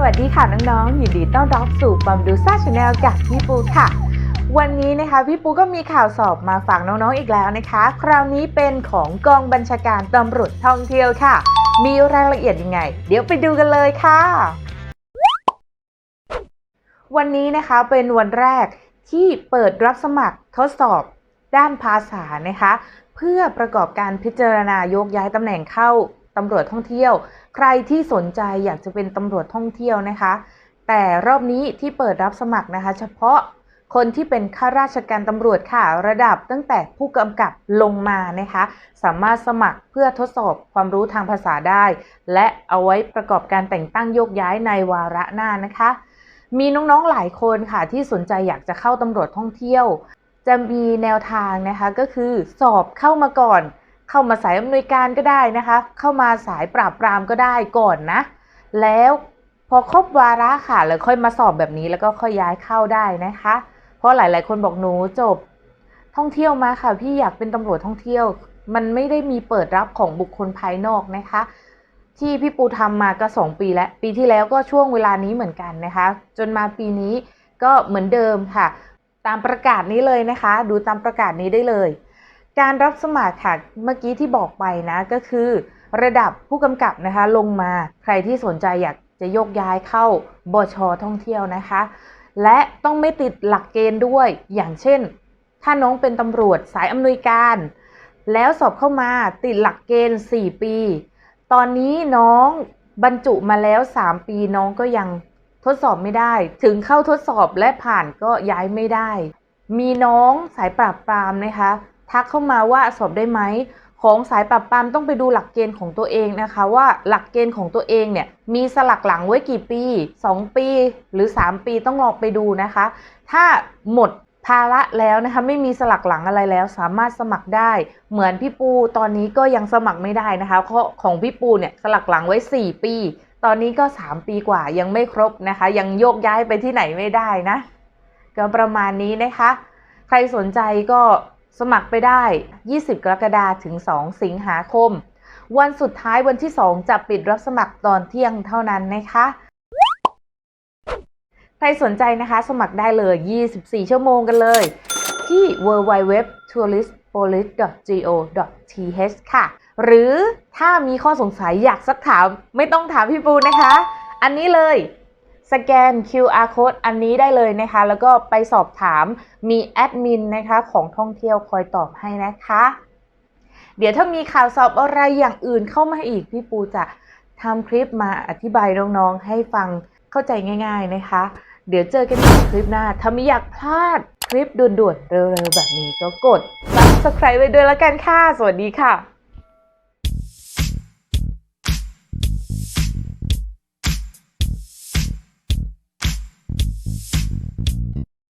สวัสดีค่ะน้องๆยินดีต้อนรับสู่บัมดูซ่าชาแนลกับพี่ปูค่ะ วันนี้นะคะพี่ปูก็มีข่าวสอบมาฝากน้องๆอีกแล้วนะคะ คราวนี้เป็นของกองบัญชาการตำรวจท่องเที่ยวค่ะ มีรายละเอียดยังไง เดี๋ยวไปดูกันเลยค่ะ วันนี้นะคะเป็นวันแรกที่เปิดรับสมัครทดสอบด้านภาษานะคะ เพื่อประกอบการพิจารณาโยกย้ายตำแหน่งเข้า ตำรวจท่องเที่ยว ใครที่สนใจอยากจะเป็นตำรวจท่องเที่ยวนะคะ แต่รอบนี้ที่เปิดรับสมัครนะคะ เฉพาะคนที่เป็นข้าราชการตำรวจค่ะระดับตั้งแต่ผู้กำกับลงมานะคะ สามารถสมัครเพื่อทดสอบความรู้ทางภาษาได้ และเอาไว้ประกอบการแต่งตั้งโยกย้ายในวาระหน้านะคะ มีน้องๆหลายคนค่ะที่สนใจอยากจะเข้าตำรวจท่องเที่ยว จะมีแนวทางนะคะก็คือสอบเข้ามาก่อน เข้ามาสายอำนวยการก็ได้นะคะ เข้ามาสายปราบปรามก็ได้ก่อนนะ แล้วพอครบวาระค่ะแล้วค่อยมาสอบแบบนี้แล้วก็ค่อยย้ายเข้าได้นะคะ เพราะหลาย ๆ คนบอกหนูจบ ท่องเที่ยวมาค่ะ พี่อยากเป็นตำรวจท่องเที่ยว มันไม่ได้มีเปิดรับของบุคคลภายนอกนะคะ ที่พี่ปูทำมาก็สองปีแล้วปีที่แล้วก็ช่วงเวลานี้เหมือนกันนะคะ จนมาปีนี้ก็เหมือนเดิมค่ะ ตามประกาศนี้เลยนะคะ ดูตามประกาศนี้ได้เลย การรับสมัครค่ะเมื่อกี้ที่บอกไปนะก็คือระดับผู้กำกับนะคะลงมาใครที่สนใจอยากจะโยกย้ายเข้าบชท่องเที่ยวนะคะ และต้องไม่ติดหลักเกณฑ์ด้วย อย่างเช่น ถ้าน้องเป็นตำรวจสายอำนวยการ แล้วสอบเข้ามาติดหลักเกณฑ์ 4 ปี ตอนนี้น้องบรรจุมาแล้ว 3 ปีน้องก็ยังทดสอบไม่ได้ ถึงเข้าทดสอบและผ่านก็ย้ายไม่ได้ มีน้องสายปราบปรามนะคะ ทักเข้ามาว่าสอบได้ไหมของสายปราบปรามต้องไปดูหลักเกณฑ์ของตัวเองนะคะ ว่าหลักเกณฑ์ของตัวเองเนี่ยมีสลักหลังไว้กี่ปี 2 ปีหรือ 3 ปีต้องลองไปดูนะคะ ถ้าหมดภาระแล้วนะคะไม่มีสลักหลังอะไรแล้ว สามารถสมัครได้ เหมือนพี่ปูตอนนี้ก็ยังสมัครไม่ได้นะคะเพราะของพี่ปูเนี่ยสลักหลังไว้ 4 ปี ตอนนี้ก็ 3 ปีกว่ายังไม่ครบนะคะ ยังโยกย้ายไปที่ไหนไม่ได้นะก็ประมาณนี้นะคะ ใครสนใจก็ สมัครไปได้ 20 กรกฎาคมถึง 2 สิงหาคม วันสุดท้ายวันที่ 2 จะปิดรับสมัครตอนเที่ยงเท่านั้นนะคะ ใครสนใจนะคะสมัครได้เลย 24 ชั่วโมงกันเลย ที่ www.touristpolice.go.th ค่ะ หรือถ้ามีข้อสงสัยอยากสักถามไม่ต้องถามพี่ปูนะคะ อันนี้เลย สแกน QR code อันนี้ได้เลยนะคะ แล้วก็ไปสอบถามมีแอดมินนะคะของท่องเที่ยวคอยตอบให้นะคะ เดี๋ยวถ้ามีข่าวสอบอะไรอย่างอื่นเข้ามาอีกพี่ปูจะทำคลิปมาอธิบายน้องๆ ให้ฟังเข้าใจง่าย ๆนะคะ เดี๋ยวเจอกันในคลิปหน้า ถ้าไม่อยากพลาดคลิปด่วนๆเร็วๆแบบนี้ก็กด subscribe ไว้ด้วยแล้วกันค่ะ สวัสดีค่ะ